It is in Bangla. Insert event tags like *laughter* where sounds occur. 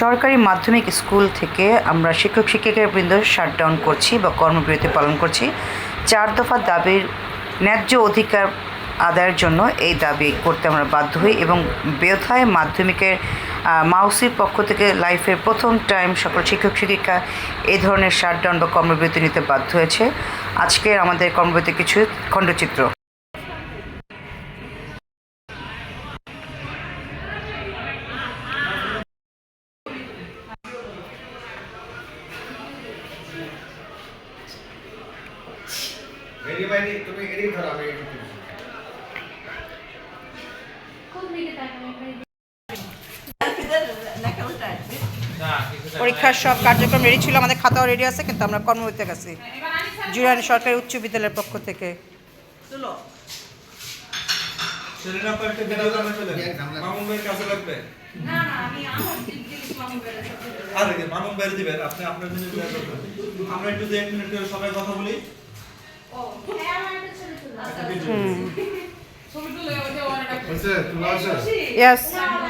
সরকারি মাধ্যমিক স্কুল থেকে আমরা শিক্ষক শিক্ষিকা বৃন্দ শাটডাউন করছি বা কর্মবিরতি পালন করছি। চার দফা দাবির ন্যায্য অধিকার আদায়ের জন্য এই দাবি করতে আমরা বাধ্য হই এবং বেথায় মাধ্যমিকের মাউসির পক্ষ থেকে লাইফের প্রথম টাইম সকল শিক্ষক, শিক্ষিকা এই ধরনের শাটডাউন বা কর্মবিরতি নিতে বাধ্য হয়েছে। আজকের আমাদের কর্মবিরতি কিছু খণ্ডচিত্র। এদিকে বাইরে তুমি এদিকে ধরো আমি এদিকে পরীক্ষার সব কার্যক্রম রেডি ছিল আমাদের খাতাও রেডি আছে কিন্তু আমরা কর্মবিরতিতে গেছি। জুরানি সরকারি উচ্চ বিদ্যালয়ের পক্ষ থেকে। আমার একটু দু এক মিনিট করে সবাই কথা বলি। *laughs* Yes. Yeah.